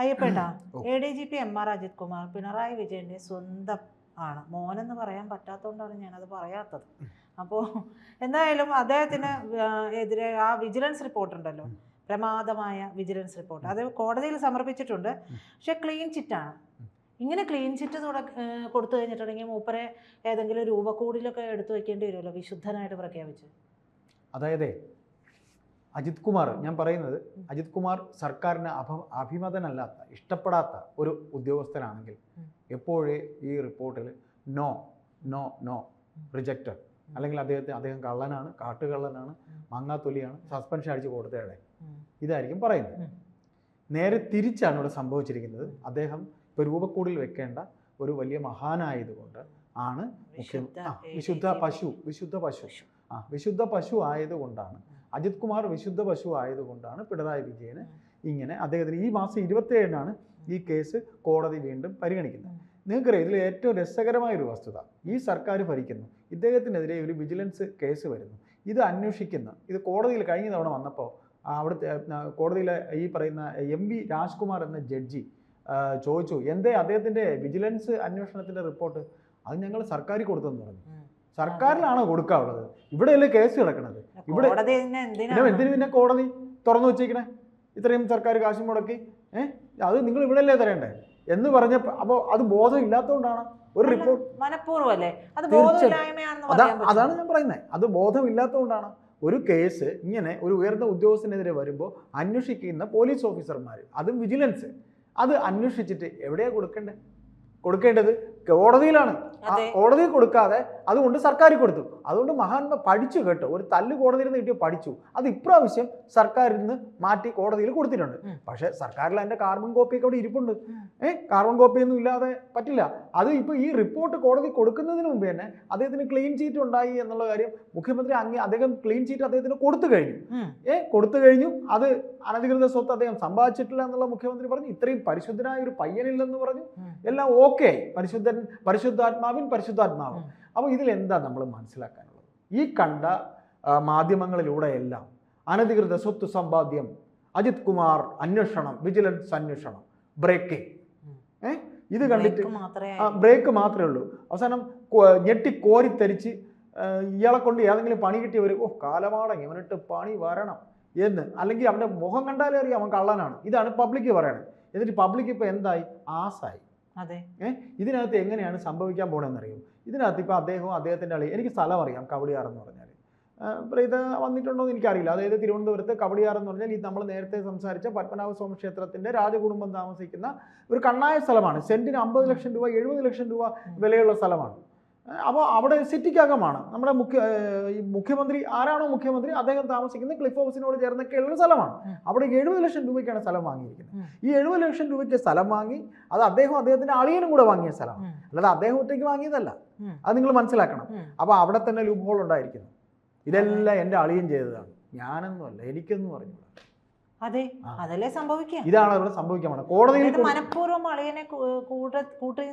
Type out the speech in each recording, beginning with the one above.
അയ്യപ്പേട്ടാ. A D G P M R Ajith Kumar Pinarayi വിജയന്റെ സ്വന്തം ആണ്. മോനെന്ന് പറയാൻ പറ്റാത്തതുകൊണ്ടാണ് ഞാനത് പറയാത്തത്. അപ്പോൾ എന്തായാലും അദ്ദേഹത്തിന് എതിരെ ആ വിജിലൻസ് റിപ്പോർട്ട് ഉണ്ടല്ലോ. പ്രമാദമായ വിജിലൻസ് റിപ്പോർട്ട്. അത് കോടതിയിൽ സമർപ്പിച്ചിട്ടുണ്ട്. പക്ഷെ ക്ലീൻ ചിറ്റാണ്. ഇങ്ങനെ ക്ലീൻ ചിറ്റ് തുട കൊടുത്തു കഴിഞ്ഞിട്ടുണ്ടെങ്കിൽ മൂപ്പരെ ഏതെങ്കിലും രൂപക്കൂടിലൊക്കെ എടുത്തു വെക്കേണ്ടി വരുമല്ലോ വിശുദ്ധനായിട്ട് പ്രഖ്യാപിച്ച്. അതായത് അജിത് കുമാർ ഞാൻ പറയുന്നത് അജിത് കുമാർ സർക്കാരിന് അഭ അഭിമതനല്ലാത്ത ഇഷ്ടപ്പെടാത്ത ഒരു ഉദ്യോഗസ്ഥനാണെങ്കിൽ എപ്പോഴേ ഈ റിപ്പോർട്ടിൽ നോ നോ നോ റിജക്റ്റഡ്. അല്ലെങ്കിൽ അദ്ദേഹത്തെ അദ്ദേഹം കള്ളനാണ് കാട്ടുകള്ളനാണ്. മാങ്ങാത്തൊലിയാണ് സസ്പെൻഷൻ അടിച്ച് കൊടുത്തയാളെ ഇതായിരിക്കും പറയുന്നത്. നേരെ തിരിച്ചാണ് ഇവിടെ സംഭവിച്ചിരിക്കുന്നത്. അദ്ദേഹം ഇപ്പോൾ രൂപക്കൂടിൽ വെക്കേണ്ട ഒരു വലിയ മഹാനായതുകൊണ്ട് ആണ് മുഖ്യ വിശുദ്ധ പശു വിശുദ്ധ പശു. പശു. ആ വിശുദ്ധ പശു ആയതുകൊണ്ടാണ് അജിത് കുമാർ വിശുദ്ധ പശു ആയതുകൊണ്ടാണ് പിണറായി വിജയന് ഇങ്ങനെ അദ്ദേഹത്തിന് ഈ മാസം ഇരുപത്തിയേഴിനാണ് ഈ കേസ് കോടതി വീണ്ടും പരിഗണിക്കുന്നത്. നിങ്ങൾക്കറിയാം ഇതിൽ ഏറ്റവും രസകരമായ ഒരു വസ്തുത ഈ സർക്കാർ ഭരിക്കുന്നു. ഇദ്ദേഹത്തിനെതിരെ ഒരു വിജിലൻസ് കേസ് വരുന്നു. ഇത് അന്വേഷിക്കുന്ന. ഇത് കോടതിയിൽ കഴിഞ്ഞ തവണ വന്നപ്പോൾ അവിടുത്തെ കോടതിയിലെ ഈ പറയുന്ന എം വി രാജ്കുമാർ എന്ന ജഡ്ജി ചോദിച്ചു എന്തേ അദ്ദേഹത്തിന്റെ വിജിലൻസ് അന്വേഷണത്തിന്റെ റിപ്പോർട്ട്? അത് ഞങ്ങൾ സർക്കാർ കൊടുത്തെന്ന് പറഞ്ഞു. സർക്കാരിലാണോ കൊടുക്കാറുള്ളത് ഇവിടെയല്ലേ കേസ് കിടക്കുന്നത് ഇവിടെ- എന്തിനു പിന്നെ കോടതി തുറന്നു വെച്ചേക്കണേ ഇത്രയും സർക്കാർ കാശും മുടക്കി ഏഹ് അത് നിങ്ങൾ ഇവിടെയല്ലേ തരേണ്ടേ? എന്ന് പറഞ്ഞ അപ്പോൾ അത് ബോധം ഇല്ലാത്തതുകൊണ്ടാണ് ഒരു റിപ്പോർട്ട് മനഃപൂർവമല്ലേ? അത് അതാണ് ഞാൻ പറയുന്നത് അത് ബോധമില്ലാത്തതുകൊണ്ടാണ് ഒരു കേസ് ഇങ്ങനെ ഒരു ഉയർന്ന ഉദ്യോഗസ്ഥനെതിരെ വരുമ്പോൾ അന്വേഷിക്കുന്ന പോലീസ് ഓഫീസർമാർ അതും വിജിലൻസ്. അത് അന്വേഷിച്ചിട്ട് എവിടെയാണ് കൊടുക്കേണ്ടത് കൊടുക്കേണ്ടത്? കോടതിയിലാണ്. കോടതി കൊടുക്കാതെ അതുകൊണ്ട് സർക്കാർ കൊടുത്തു. അതുകൊണ്ട് മഹാന്മ പഠിച്ചു കേട്ടോ. ഒരു തല്ല് കോടതിയിൽ നിന്ന് കിട്ടിയ പഠിച്ചു. അത് ഇപ്രാവശ്യം സർക്കാരിൽ നിന്ന് മാറ്റി കോടതിയിൽ കൊടുത്തിട്ടുണ്ട്. പക്ഷെ സർക്കാരിൽ അതിന്റെ കാർബൺ കോപ്പിയൊക്കെ അവിടെ ഇരിപ്പുണ്ട്. ഏഹ് കാർബൺ കോപ്പിയൊന്നും ഇല്ലാതെ പറ്റില്ല. അത് ഇപ്പോൾ ഈ റിപ്പോർട്ട് കോടതി കൊടുക്കുന്നതിന് മുമ്പ് തന്നെ അദ്ദേഹത്തിന് ക്ലീൻ ചീറ്റ് ഉണ്ടായി എന്നുള്ള കാര്യം മുഖ്യമന്ത്രി അങ്ങ് അദ്ദേഹം ക്ലീൻ ചീറ്റ് അദ്ദേഹത്തിന് കൊടുത്തു കഴിഞ്ഞു. ഏ? കൊടുത്തു കഴിഞ്ഞു. അത് അനധികൃത സ്വത്ത് അദ്ദേഹം സമ്പാദിച്ചിട്ടില്ല എന്നുള്ള മുഖ്യമന്ത്രി പറഞ്ഞു. ഇത്രയും പരിശുദ്ധനായ ഒരു പയ്യനില്ലെന്ന് പറഞ്ഞു. എല്ലാം ഓക്കെ പരിശുദ്ധൻ പരിശുദ്ധാത്മാവിൻ പരിശുദ്ധാത്മാവ്. അപ്പോൾ ഇതിൽ എന്താ നമ്മൾ മനസ്സിലാക്കാനുള്ളത്? ഈ കണ്ട മാധ്യമങ്ങളിലൂടെയെല്ലാം അനധികൃത സ്വത്ത് സമ്പാദ്യം അജിത് കുമാർ അന്വേഷണം വിജിലൻസ് അന്വേഷണം ബ്രേക്കിംഗ്. ഇത് കണ്ടിട്ട് ബ്രേക്ക് മാത്രമേ ഉള്ളൂ. അവസാനം ഞെട്ടി കോരിത്തരിച്ച് ഇയാളെ കൊണ്ട് ഏതെങ്കിലും പണി കിട്ടിയവർ ഓ കാലമാടങ്ങി ഇവനിട്ട് പണി വരണം എന്ന്. അല്ലെങ്കിൽ അവന്റെ മുഖം കണ്ടാലേ അറിയാം അവൻ കള്ളനാണ്. ഇതാണ് പബ്ലിക് പറയണത്. എന്നിട്ട് പബ്ലിക് ഇപ്പോൾ എന്തായി? ആസായി. അതെ. ഇതിനകത്ത് എങ്ങനെയാണ് സംഭവിക്കാൻ പോകണമെന്ന് അറിയും ഇതിനകത്ത് ഇപ്പോൾ അദ്ദേഹവും അദ്ദേഹത്തിന്റെ അളി എനിക്ക് സ്ഥലം അറിയാം കവടിയാർ എന്ന് പറഞ്ഞാൽ ഇത് വന്നിട്ടുണ്ടോ എന്ന് എനിക്കറിയില്ല. അതായത് തിരുവനന്തപുരത്ത് കവടിയാർ എന്ന് പറഞ്ഞാൽ ഈ നമ്മൾ നേരത്തെ സംസാരിച്ച പത്മനാഭ സ്വാമി ക്ഷേത്രത്തിന്റെ രാജകുടുംബം താമസിക്കുന്ന ഒരു കണ്ണായ സ്ഥലമാണ്. സെന്റിന് അമ്പത് ലക്ഷം രൂപ എഴുപത് ലക്ഷം രൂപ വിലയുള്ള സ്ഥലമാണ്. അപ്പോൾ അവിടെ സിറ്റിക്കകമാണ്. നമ്മുടെ മുഖ്യ ഈ മുഖ്യമന്ത്രി ആരാണോ മുഖ്യമന്ത്രി അദ്ദേഹം താമസിക്കുന്നത് ക്ലിഫ് ഹൗസിനോട് ചേർന്നൊക്കെ ഉള്ള സ്ഥലമാണ്. അവിടെ എഴുപത് ലക്ഷം രൂപയ്ക്കാണ് സ്ഥലം വാങ്ങിയിരിക്കുന്നത്. ഈ എഴുപത് ലക്ഷം രൂപയ്ക്ക് സ്ഥലം വാങ്ങി അത് അദ്ദേഹം അദ്ദേഹത്തിന്റെ അളിയനും കൂടെ വാങ്ങിയ സ്ഥലമാണ്. അല്ലാതെ അദ്ദേഹം ഒറ്റയ്ക്ക് വാങ്ങിയതല്ല. അത് നിങ്ങൾ മനസ്സിലാക്കണം. അപ്പോൾ അവിടെ തന്നെ ലൂപ്പ് ഹോൾ ഉണ്ടായിരിക്കുന്നു. ഇതെല്ലാം എന്റെ അളിയൻ ചെയ്തതാണ്. ഞാനൊന്നുമല്ല എനിക്കൊന്നും പറഞ്ഞു അതെ. അതല്ലേ സംഭവിക്കുക. ഇതാണ് അവിടെ സംഭവിക്കാൻ പോണത് കോടതിയിൽ മനഃപൂർവം അളിയനെ കൂട്ട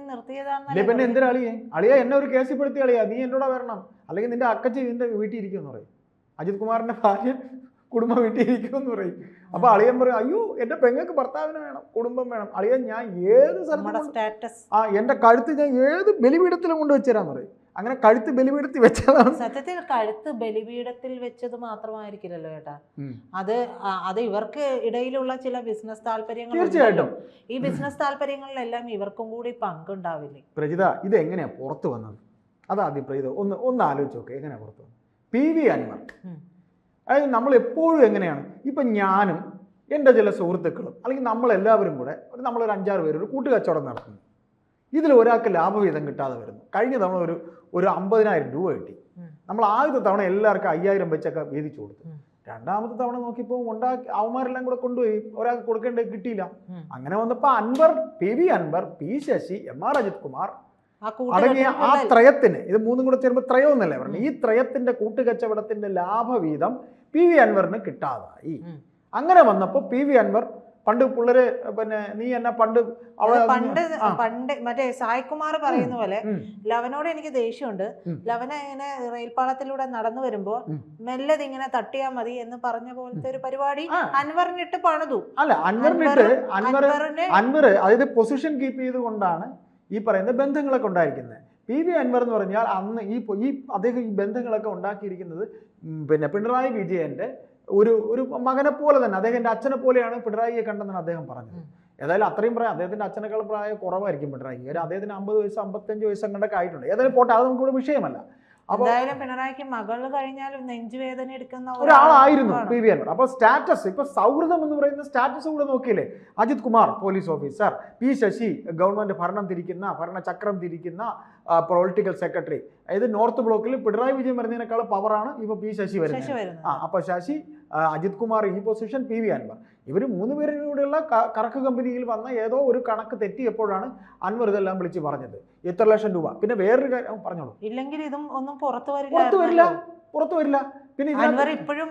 നിർത്തിയതാണ് പിന്നെ എന്തിനാ അളിയെ? അളിയ എന്നെ ഒരു കേസിൽ പെടുത്തി അളിയാ. നീ എന്നോട് വരണം. അല്ലെങ്കിൽ നിന്റെ അക്കച്ചി നിന്റെ വീട്ടിൽ ഇരിക്കും എന്ന് പറയും. അജിത് കുമാറിന്റെ ഭാര്യ കുടുംബം വീട്ടിൽ ഇരിക്കും എന്ന് പറയും. അപ്പൊ അളിയൻ പറയും അയ്യോ എന്റെ പെങ്ങൾക്ക് ഭർത്താവിന് വേണം കുടുംബം വേണം. അളിയൻ ഞാൻ ഏത് സ്ഥലം ആ എന്റെ കഴുത്ത് ഞാൻ ഏത് ബലിപീഠത്തിലും കൊണ്ടുവച്ചു തരാൻ പറയും. അങ്ങനെ കഴുത്ത് ബലിപീഠത്തിൽ വെച്ചതാണ്. സത്യത്തിൽ കഴുത്ത് ബലിപീഠത്തിൽ വെച്ചത് മാത്രമായിരിക്കില്ലല്ലോ ചേട്ടാ അത് അത് ഇവർക്ക് ഇടയിലുള്ള ചില ബിസിനസ് താല്പര്യങ്ങൾ തീർച്ചയായിട്ടും. ഈ ബിസിനസ് താല്പര്യങ്ങളിലെല്ലാം ഇവർക്കും കൂടി പങ്കുണ്ടാവില്ലേ? പ്രജിത ഇത് എങ്ങനെയാ പുറത്തു വന്നത്? അതാദ്യം പ്രജിത ഒന്ന് ഒന്ന് ആലോചിച്ച് നോക്കെ എങ്ങനെയാ പുറത്തു വന്നത്? P V Anvar. അതായത് നമ്മൾ എപ്പോഴും എങ്ങനെയാണ് ഇപ്പം ഞാനും എന്റെ ചില സുഹൃത്തുക്കളും അല്ലെങ്കിൽ നമ്മളെല്ലാവരും കൂടെ ഒരു നമ്മളൊരു അഞ്ചാറ് പേര് ഒരു കൂട്ടുകച്ചവടം നടത്തുന്നു. ഇതിൽ ഒരാൾക്ക് ലാഭവിഹിതം കിട്ടാതെ വരുന്നു. കഴിഞ്ഞ തവണ ഒരു ഒരു അമ്പതിനായിരം രൂപ കിട്ടി. നമ്മൾ ആദ്യത്തെ തവണ എല്ലാവർക്കും അയ്യായിരം വെച്ചൊക്കെ വീതിച്ചു കൊടുത്തു. രണ്ടാമത്തെ തവണ നോക്കിയപ്പോൾ ഉണ്ടാക്കി അവന്മാരെല്ലാം കൂടെ കൊണ്ടുപോയി. ഒരാൾക്ക് കൊടുക്കേണ്ടത് കിട്ടിയില്ല. അങ്ങനെ വന്നപ്പോൾ Anvar P V Anvar P Sasi M R Ajith Kumar അടങ്ങിയ ആ ത്രയത്തിന് ഇത് മൂന്നും കൂടെ ചേരുമ്പോൾ ത്രയം എന്നല്ലേ പറഞ്ഞു ഈ ത്രയത്തിന്റെ കൂട്ടുകച്ചവടത്തിന്റെ ലാഭവീതം പി വി അൻവറിന് കിട്ടാതായി. അങ്ങനെ വന്നപ്പോൾ പി വി അൻവർ പണ്ട് പിള്ളേര് പിന്നെ നീ എന്നെ പണ്ട് പണ്ട് പണ്ട് മറ്റേ സായ്കുമാർ പറയുന്ന പോലെ ലവനോട് എനിക്ക് ദേഷ്യമുണ്ട്. ലവന ഇങ്ങനെ റെയിൽപാളത്തിലൂടെ നടന്നു വരുമ്പോ. മെല്ലത് ഇങ്ങനെ തട്ടിയാ മതി എന്ന് പറഞ്ഞ പോലത്തെ ഒരു പരിപാടി. അൻവറിനിട്ട് പണിതു അല്ല അൻവറിനിട്ട് അൻവർ അൻവർ അതായത് പൊസിഷൻ കീപ്പ് ചെയ്തുകൊണ്ടാണ് ഈ പറയുന്ന ബന്ധങ്ങളൊക്കെ ഉണ്ടായിരിക്കുന്നത് പി വി അൻവർ എന്ന് പറഞ്ഞാൽ അന്ന് ഈ ഈ അദ്ദേഹം ഈ ബന്ധങ്ങളൊക്കെ ഉണ്ടാക്കിയിരിക്കുന്നത് പിന്നെ പിണറായി വിജയന്റെ ഒരു ഒരു മകനെ പോലെ തന്നെ അദ്ദേഹത്തിന്റെ അച്ഛനെ പോലെയാണ് പിണറായിയെ കണ്ടെന്നാണ് അദ്ദേഹം പറഞ്ഞത്. ഏതായാലും അത്രയും പ്രായം അദ്ദേഹത്തിന്റെ അച്ഛനേക്കാൾ പ്രായം കുറവായിരിക്കും പിണറായി. ഒരു അദ്ദേഹത്തിന് അമ്പത് വയസ്സ് അമ്പത്തഞ്ച് വയസ്സ് അങ്ങോട്ടൊക്കെ ആയിട്ടുണ്ട്. ഏതായാലും പോട്ടെ അത് നമുക്കിവിടെ വിഷയമല്ല. എന്തായാലും പിണറായിക്ക് മകൾ കഴിഞ്ഞാലും നെഞ്ചുവേദന എടുക്കുന്ന ഒരാളായിരുന്നു. P V Anvar. അപ്പോൾ സ്റ്റാറ്റസ് ഇപ്പൊ സൗഹൃദം എന്ന് പറയുന്ന സ്റ്റാറ്റസ് കൂടെ നോക്കിയില്ലേ? Ajith Kumar police officer. P Sasi government ഭരണം തിരിക്കുന്ന ഭരണചക്രം തിരിക്കുന്ന പൊളിറ്റിക്കൽ സെക്രട്ടറി അതായത് നോർത്ത് ബ്ലോക്കിൽ പിണറായി വിജയൻ വരുന്നതിനേക്കാൾ പവറാണ് ഇപ്പൊ പി ശശി വരുന്നത്. ആ അപ്പൊ ശശി അജിത് കുമാർ ഈ പൊസിഷൻ പി വി അൻവർ. ഇവർ മൂന്ന് പേരും കൂടെയുള്ള കറക്ക് കമ്പനിയിൽ വന്ന ഏതോ ഒരു കണക്ക് തെറ്റിയപ്പോഴാണ് അൻവർ ഇതെല്ലാം വിളിച്ച് പറഞ്ഞത്. എത്ര ലക്ഷം രൂപ. പിന്നെ വേറൊരു കാര്യം പറഞ്ഞോളൂ. ഇല്ലെങ്കിൽ ഇതും ഒന്നും പുറത്തു പുറത്തു വരില്ല വരില്ല. പുറത്തു വരില്ല. പിന്നെ ഇപ്പോഴും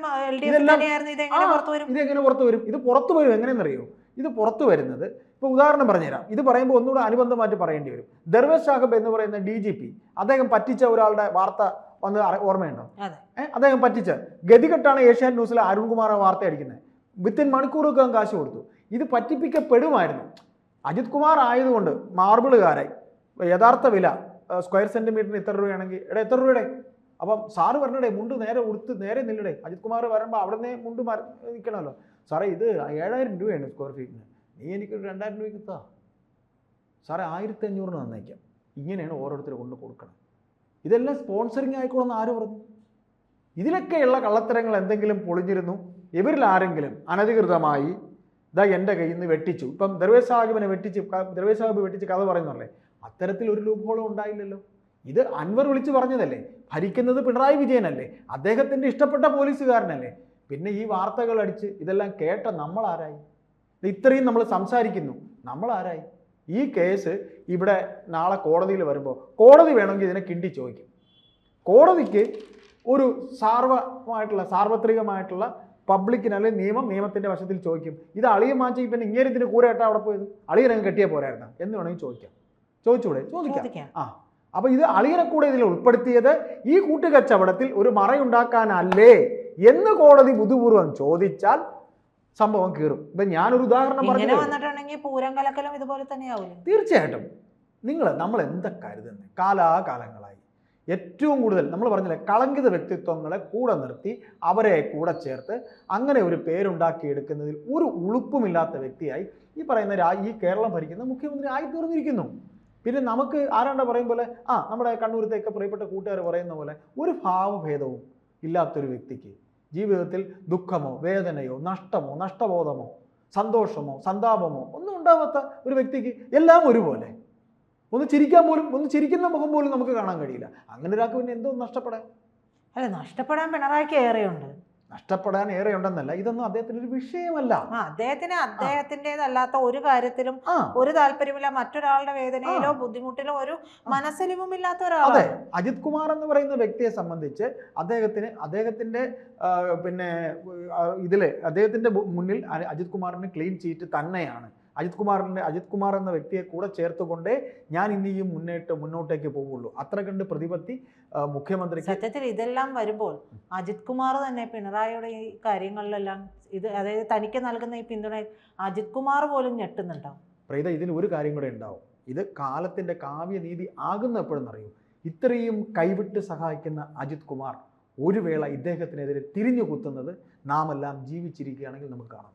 ഇതെങ്ങനെ പുറത്തു വരും? ഇത് പുറത്തു വരും. എങ്ങനെയെന്നറിയോ? ഇത് പുറത്തു വരുന്നത് ഇപ്പോൾ ഉദാഹരണം പറഞ്ഞുതരാം. ഇത് പറയുമ്പോൾ ഒന്നുകൂടെ അനുബന്ധമായിട്ട് പറയേണ്ടി വരും. ദർവേഷ് സാഹബ് എന്ന് പറയുന്ന ഡി ജി പി അദ്ദേഹം പറ്റിച്ച ഒരാളുടെ വാർത്ത വന്ന് ഓർമ്മയുണ്ടോ. അദ്ദേഹം പറ്റിച്ച ഗതികെട്ടാണ് ഏഷ്യാൻ ന്യൂസിലെ അരുൺകുമാർ വാർത്ത അടിക്കുന്നത് വിത്തിൻ മണിക്കൂറൊക്കെ കാശ് കൊടുത്തു. ഇത് പറ്റിപ്പിക്കപ്പെടുമായിരുന്നു. അജിത് കുമാർ ആയതുകൊണ്ട് മാർബിളുകാരായി. യഥാർത്ഥ വില സ്ക്വയർ സെന്റിമീറ്ററിന് ഇത്ര രൂപയാണെങ്കിൽ എടാ എത്ര രൂപയുടെ? അപ്പം സാറ് പറഞ്ഞടേ മുണ്ട് നേരെ ഉടുത്ത് നേരെ നില്ലടേ. അജിത് കുമാർ വരുമ്പോൾ അവിടെ നിന്ന് മുണ്ട് നിൽക്കണമല്ലോ സാറേ ഇത് ഏഴായിരം രൂപയാണ് സ്ക്വയർ ഫീറ്റിന്. നീ എനിക്കൊരു രണ്ടായിരം രൂപയ്ക്ക് താ. സാറേ ആയിരത്തി അഞ്ഞൂറിന് തന്നേക്കാം. ഇങ്ങനെയാണ് ഓരോരുത്തർ കൊണ്ട് കൊടുക്കണം. ഇതെല്ലാം സ്പോൺസറിങ് ആയിക്കോളെന്ന് ആര് പറഞ്ഞു? ഇതിലൊക്കെയുള്ള കള്ളത്തരങ്ങൾ എന്തെങ്കിലും പൊളിഞ്ഞിരുന്നു? ഇവരിൽ ആരെങ്കിലും അനധികൃതമായി ഇതാ എന്റെ കയ്യിൽ നിന്ന് വെട്ടിച്ചു. ഇപ്പം ദർവേശ് സാഹിബിനെ വെട്ടിച്ച് ദർവേശ് സാഹിബ് വെട്ടിച്ച് കഥ പറയുന്നല്ലേ അത്തരത്തിൽ ഒരു ലൂപ്ഹോളും ഉണ്ടായില്ലല്ലോ. ഇത് അൻവർ വിളിച്ചു പറഞ്ഞതല്ലേ? ഭരിക്കുന്നത് പിണറായി വിജയനല്ലേ? അദ്ദേഹത്തിന്റെ ഇഷ്ടപ്പെട്ട പോലീസുകാരനല്ലേ? പിന്നെ ഈ വാർത്തകൾ അടിച്ച് ഇതെല്ലാം കേട്ട നമ്മൾ ആരായി ഇത്രയും നമ്മൾ സംസാരിക്കുന്നു. നമ്മൾ ആരായി? ഈ കേസ് ഇവിടെ നാളെ കോടതിയിൽ വരുമ്പോൾ കോടതി വേണമെങ്കിൽ ഇതിനെ കിണ്ടി ചോദിക്കും. കോടതിക്ക് ഒരു സാർവമായിട്ടുള്ള സാർവത്രികമായിട്ടുള്ള പബ്ലിക്കിന് അല്ലെങ്കിൽ നിയമം നിയമത്തിന്റെ വശത്തിൽ ചോദിക്കും. ഇത് അളിയ മാറ്റി പിന്നെ ഇങ്ങനെ ഇതിന് കൂടെ കേട്ടാ അവിടെ പോയത്? അളിയനങ്ങ് കെട്ടിയാൽ പോരായിരുന്നു? എന്ന് വേണമെങ്കിൽ ചോദിക്കാം. ചോദിച്ചൂടെ? ചോദിക്കാം. ചോദിക്കാം. ആ. അപ്പോൾ ഇത് അളിയനെ കൂടെ ഇതിൽ ഉൾപ്പെടുത്തിയത് ഈ കൂട്ടുകച്ചവടത്തിൽ ഒരു മറയുണ്ടാക്കാനല്ലേ എന്ന് കോടതി ബുദ്ധിപൂർവം ചോദിച്ചാൽ സംഭവം കീറും. ഇപ്പൊ ഞാനൊരു ഉദാഹരണം പറഞ്ഞു വന്നിട്ടുണ്ടെങ്കിൽ പൂരം കലക്കലും ഇതുപോലെ തന്നെയാവില്ലേ തീർച്ചയായിട്ടും. നിങ്ങൾ നമ്മൾ എന്താ കരുതുന്നത് കാലാകാലങ്ങളായി. ഏറ്റവും കൂടുതൽ നമ്മൾ പറഞ്ഞില്ലേ കളങ്കിത വ്യക്തിത്വങ്ങളെ കൂടെ നിർത്തി അവരെ കൂടെ ചേർത്ത് അങ്ങനെ ഒരു പേരുണ്ടാക്കിയെടുക്കുന്നതിൽ ഒരു ഉളുപ്പുമില്ലാത്ത വ്യക്തിയായി ഈ പറയുന്ന ഈ കേരളം ഭരിക്കുന്ന മുഖ്യമന്ത്രി ആയി തീർന്നിരിക്കുന്നു പിന്നെ നമുക്ക് ആരാണ്ട പറയും പോലെ ആ നമ്മുടെ കണ്ണൂരത്തേക്ക് പ്രിയപ്പെട്ട കൂട്ടുകാർ പറയുന്ന പോലെ ഒരു ഭാവഭേദവും ഇല്ലാത്തൊരു വ്യക്തിക്ക് ജീവിതത്തിൽ ദുഃഖമോ വേദനയോ നഷ്ടമോ നഷ്ടബോധമോ സന്തോഷമോ സന്താപമോ ഒന്നും ഉണ്ടാവാത്ത ഒരു വ്യക്തിക്ക് എല്ലാം ഒരുപോലെ. ഒന്ന് ചിരിക്കാൻ പോലും ഒന്ന് ചിരിക്കുന്ന മുഖം പോലും നമുക്ക് കാണാൻ കഴിയില്ല. അങ്ങനെ ഒരാൾക്ക് പിന്നെ എന്തോ നഷ്ടപ്പെടാൻ? അല്ല നഷ്ടപ്പെടാൻ പിണറായിക്ക് ഏറെയുണ്ട്. നഷ്ടപ്പെടാൻ ഏറെ ഉണ്ടെന്നല്ല ഇതൊന്നും അദ്ദേഹത്തിന് ഒരു വിഷയമല്ല. അദ്ദേഹത്തിന് അദ്ദേഹത്തിന്റെതല്ലാത്ത ഒരു കാര്യത്തിലും ഒരു താല്പര്യമില്ല മറ്റൊരാളുടെ വേദനയിലോ ബുദ്ധിമുട്ടിലോ ഒരു മനസ്സലിവുമില്ലാത്ത അതെ ഒരാളാണ് അജിത് കുമാർ എന്ന് പറയുന്ന വ്യക്തിയെ സംബന്ധിച്ച് അദ്ദേഹത്തിന് അദ്ദേഹത്തിന്റെ പിന്നെ ഇതിൽ ഇതിൽ അദ്ദേഹത്തിന്റെ മുന്നിൽ അജിത് കുമാറിന് ക്ലീൻ ചീറ്റ് തന്നെയാണ്. അജിത് കുമാറിന്റെ അജിത് കുമാർ എന്ന വ്യക്തിയെ കൂടെ ചേർത്തുകൊണ്ടേ ഞാൻ ഇനിയും മുന്നേറ്റ് മുന്നോട്ടേക്ക് പോവുള്ളൂ. അത്ര കണ്ട് പ്രതിപത്തി മുഖ്യമന്ത്രി സത്യത്തിൽ ഇതെല്ലാം വരുമ്പോൾ അജിത് കുമാർ തന്നെ പിണറായിയുടെ ഈ കാര്യങ്ങളിലെല്ലാം ഇത് അതായത് തനിക്ക് നൽകുന്ന ഈ പിന്തുണ അജിത് കുമാർ പോലും ഞെട്ടുന്നുണ്ടാവും പ്രീത ഇതിന് ഒരു കാര്യം കൂടെ ഉണ്ടാവും. ഇത് കാലത്തിന്റെ കാവ്യനീതി ആകുന്ന എപ്പോഴെന്നറിയും ഇത്രയും കൈവിട്ട് സഹായിക്കുന്ന അജിത് കുമാർ ഒരു വേള ഇദ്ദേഹത്തിനെതിരെ തിരിഞ്ഞു കുത്തുന്നത് നാം എല്ലാം ജീവിച്ചിരിക്കുകയാണെങ്കിൽ നമുക്ക് കാണാം.